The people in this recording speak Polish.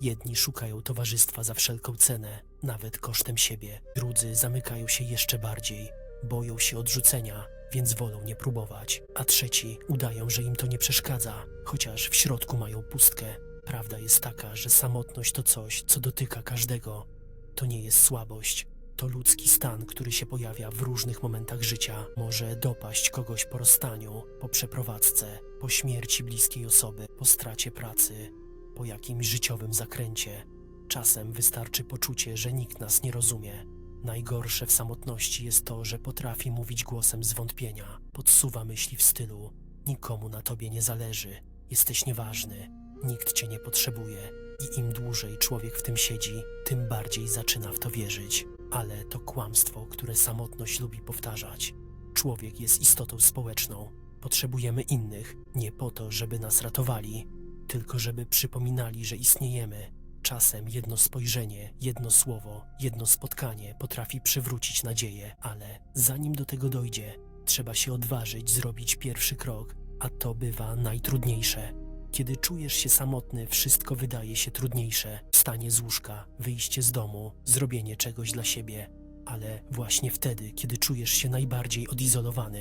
Jedni szukają towarzystwa za wszelką cenę, nawet kosztem siebie. Drudzy zamykają się jeszcze bardziej, boją się odrzucenia, więc wolą nie próbować. A trzeci udają, że im to nie przeszkadza, chociaż w środku mają pustkę. Prawda jest taka, że samotność to coś, co dotyka każdego. To nie jest słabość. To ludzki stan, który się pojawia w różnych momentach życia. Może dopaść kogoś po rozstaniu, po przeprowadzce, po śmierci bliskiej osoby, po stracie pracy, po jakimś życiowym zakręcie. Czasem wystarczy poczucie, że nikt nas nie rozumie. Najgorsze w samotności jest to, że potrafi mówić głosem zwątpienia. Podsuwa myśli w stylu: Nikomu na tobie nie zależy, jesteś nieważny, nikt cię nie potrzebuje. I im dłużej człowiek w tym siedzi, tym bardziej zaczyna w to wierzyć. Ale to kłamstwo, które samotność lubi powtarzać. Człowiek jest istotą społeczną. Potrzebujemy innych, nie po to, żeby nas ratowali, tylko żeby przypominali, że istniejemy. Czasem jedno spojrzenie, jedno słowo, jedno spotkanie potrafi przywrócić nadzieję, ale zanim do tego dojdzie, trzeba się odważyć zrobić pierwszy krok, a to bywa najtrudniejsze. Kiedy czujesz się samotny, wszystko wydaje się trudniejsze. Wstanie z łóżka, wyjście z domu, zrobienie czegoś dla siebie. Ale właśnie wtedy, kiedy czujesz się najbardziej odizolowany,